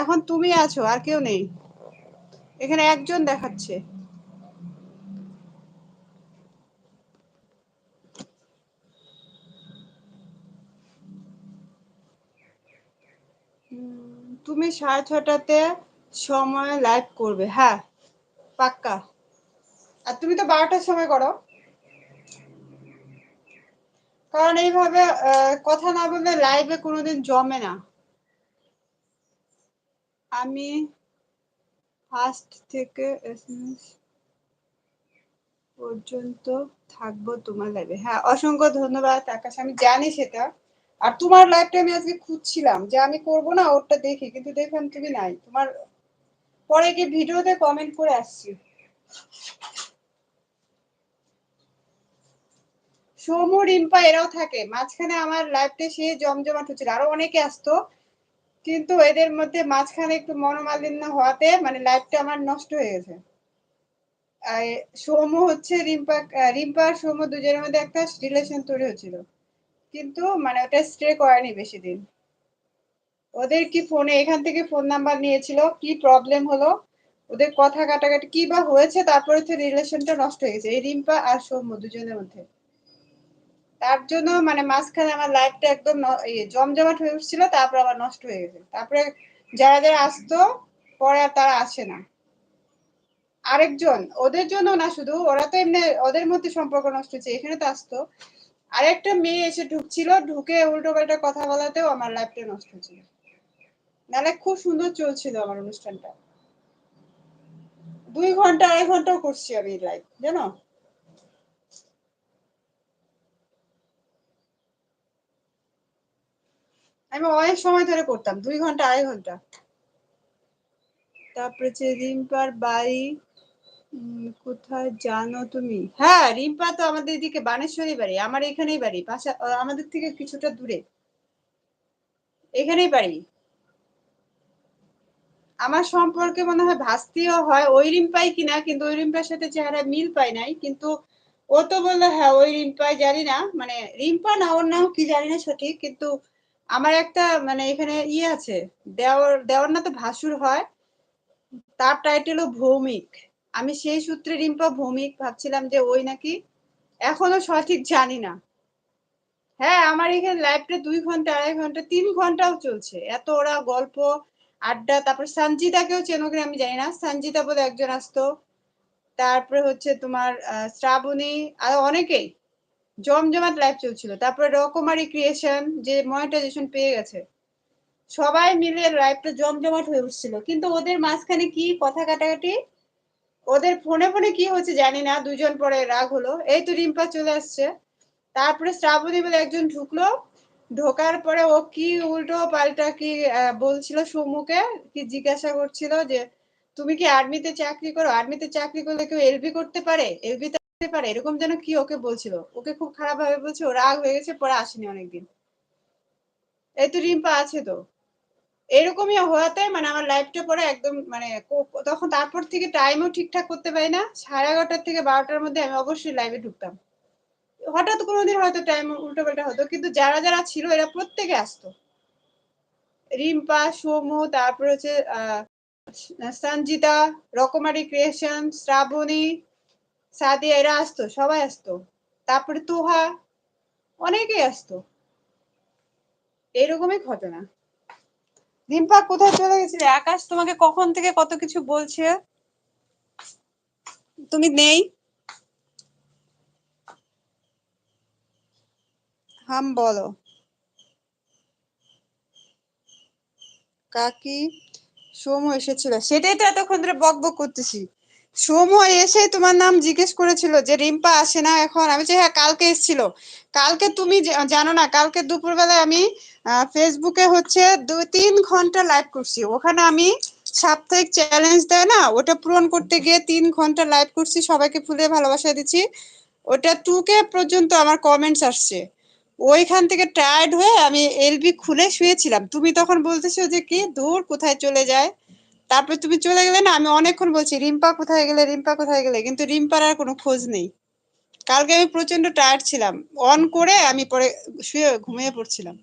এখন তুমি আছো, আর কেউ নেই। এখানে একজন দেখাচ্ছে। তুমি সাড়ে ছটাতে সময় লাইভ করবে। হ্যাঁ পাক্কা। আর তুমি তো বারোটার সময় করো। কারণ এইভাবে কথা না বললে লাইভে কোনোদিন জমে না। আমি ফার্স্ট থেকে এসএমএস পর্যন্ত থাকব তোমার লাইভে হ্যাঁ অসংখ্য ধন্যবাদ আকাশ, আমি জানি সেটা। আর তোমার লাইভটা আমি আজকে খুঁজছিলাম যে আমি করব না, ওরটা দেখি, কিন্তু দেখলাম তুমি নাই। তোমার পরে কি ভিডিওতে কমেন্ট করে আসছি। সৌম রিম্পা, এরাও থাকে। মাঝখানে আমার লাইভটা সে জমজমাট হচ্ছিল। আরও অনেকে আসতো। কিন্তু এদের মধ্যে মাঝখানে একটু মনোমালিন্য হওয়াতে মানে লাইফটা আমার নষ্ট হয়ে গেছে। সৌম হচ্ছে রিম্পা রিম্পা আর সৌম দুজনের মধ্যে একটা রিলেশন তৈরি হচ্ছিল। কিন্তু মানে ওটা স্টে করেনি বেশি দিন ওদের কি ফোনে এখান থেকে ফোন নাম্বার নিয়েছিল, কি প্রবলেম হলো, ওদের কথা কাটাকাটি, কি বা হয়েছে, তারপরে হচ্ছে রিলেশনটা নষ্ট হয়ে গেছে। এই রিম্পা আর সৌম্য দুজনের মধ্যে। তার জন্য মানে মাঝখানে আমার লাইফটা একদম জমজমাট হয়ে উঠছিল, তারপর আবার নষ্ট হয়ে গেছে। তারপরে যারা যারা আসতো, পরে আর তারা আসে না। আরেকজন, ওদের জন্য না শুধু, ওরা তো এমনি ওদের মধ্যে সম্পর্ক নষ্ট হচ্ছে, এখানে তো আসতো। আরেকটা মেয়ে এসে ঢুকছিল, ঢুকে উল্টো পাল্টা কথা বলাতেও আমার লাইফটা নষ্ট হয়েছিল নাহলে খুব সুন্দর চলছিল আমার অনুষ্ঠানটা। দুই ঘণ্টা, আড়াই ঘন্টাও করছি আমি লাইভ জানো? আমি অনেক সময় ধরে করতাম, দুই ঘণ্টা, আড়াই ঘণ্টা। তারপরে হচ্ছে রিম্পার বাড়ি কোথায় জানো তুমি? হ্যাঁ রিম্পা তো আমাদের এদিকে বানেশ্বরী বাড়ি, আমার এখানেই বাড়ি, পাশা আমাদের থেকে কিছুটা দূরে। এখানেই বাড়ি। আমার সম্পর্কে মনে হয় ভাস্তিও হয়, ওই রিম্পাই কিনা, কিন্তু ওই রিম্পার সাথে চেহারা মিল পাই নাই, কিন্তু ও তো বলল হ্যাঁ ওই রিম্পাই জানি না মানে রিম্পা না, ওর নাম কি জানি না সঠিক, কিন্তু আমার একটা মানে এখানে ইয়ে আছে, দেওয়ার দেওয়ার না তো ভাসুর হয়, তার টাইটেলও ভৌমিক। আমি সেই সূত্রে রিম্পা ভৌমিক ভাবছিলাম যে ওই নাকি, এখনও সঠিক জানি না। হ্যাঁ আমার এখানে লাইভটা দুই ঘণ্টা, আড়াই ঘণ্টা, তিন ঘন্টাও চলছে। এত ওরা গল্প, আড্ডা, তারপর সঞ্জিতাকেও চেনো কিনা আমি জানি না। সঞ্জিতা বলে একজন আসতো। তারপরে হচ্ছে তোমার শ্রাবণী, আর অনেকেই। জমজমাট লাইভ চলছিল। তারপরে রকমারি ক্রিয়েশন যে মনিটাইজেশন পেয়ে গেছে। সবাই মিলে লাইভটা জমজমাট হয়ে উঠছিল। কিন্তু ওদের মাঝখানে কি কথা কাটাকাটি? ওদের ফোনে ফোনে কি হচ্ছে জানি না, দুজন পরে রাগ হলো। এই তো রিম্পা চলে আসছে। তারপরে শ্রাবণী বলে একজন ঢুকলো। ঢোকার পরে ও কি উল্টো পাল্টা কি বলছিল সুমুকে, কি জিজ্ঞাসা করছিল যে, তুমি কি আর্মিতে চাকরি করো? আর্মিতে চাকরি করলে কেউ এলবি করতে পারে? এলবি করতে পারে, এরকম যেন কি ওকে বলছিল? ওকে খুব খারাপ ভাবে বলছে, ও রাগ হয়ে গেছে, পরে আসেনি অনেকদিন। এই তো রিম্পা আছে তো। এরকমই হওয়াতে মানে আমার লাইফটা পরে একদম মানে তখন তারপর থেকে টাইমও ঠিকঠাক করতে পারি না। সাড়ে এগারোটার থেকে বারোটার মধ্যে আমি অবশ্যই লাইভে ঢুকতাম। হঠাৎ কোনোদিন হয়তো টাইম উল্টো পাল্টা হতো, কিন্তু যারা যারা ছিল, এরা প্রত্যেকে আসতো। রিম্পা সোমু তারপর হচ্ছে, আহ, সঞ্জিতা, রকমারি ক্রিয়েশন শ্রাবণী সাদিয়া এরা আসতো, সবাই আসতো। তারপরে তুহা অনেকেই আসতো। এরকমই ঘটনা। রিম্পা, কোথায় চলে গেছিলে? আকাশ তোমাকে কখন থেকে কত কিছু বলছে? তুমি নেই? হাম, বলো। কাকি, সোম এসেছিল। সেটাই তো এতক্ষণ ধরে বক বক করতেছি। সোম এসে তোমার নাম জিজ্ঞেস করেছিল যে, রিম্পা আসে না এখন? আমি যে হ্যাঁ কালকে এসেছিল। কালকে তুমি জানো না, কালকে দুপুরবেলায় আমি ফেসবুকে হচ্ছে দু তিন ঘণ্টা লাইভ করছি। ওখানে আমি সাপ্তাহিক চ্যালেঞ্জ দেয় না, ওটা পূরণ করতে গিয়ে তিন ঘণ্টা লাইভ করছি, সবাইকে ফুলে ভালোবাসা দিচ্ছি। ওটা টুকে পর্যন্ত আমার কমেন্টস আসছে। ওইখান থেকে টায়ার্ড হয়ে আমি এলবি খুলে শুয়েছিলাম। তুমি তখন বলতেছো যে, কি দূর, কোথায় চলে যায়? তারপর তুমি চলে গেলে না, আমি অনেকক্ষণ বলছি, রিম্পা কোথায় গেলে, রিম্পা কোথায় গেলে? কিন্তু রিম্পার আর কোনো খোঁজ নেই। কালকে আমি প্রচণ্ড টায়ার্ড ছিলাম। অন করে আমি পরে শুয়ে ঘুমিয়ে পড়ছিলাম।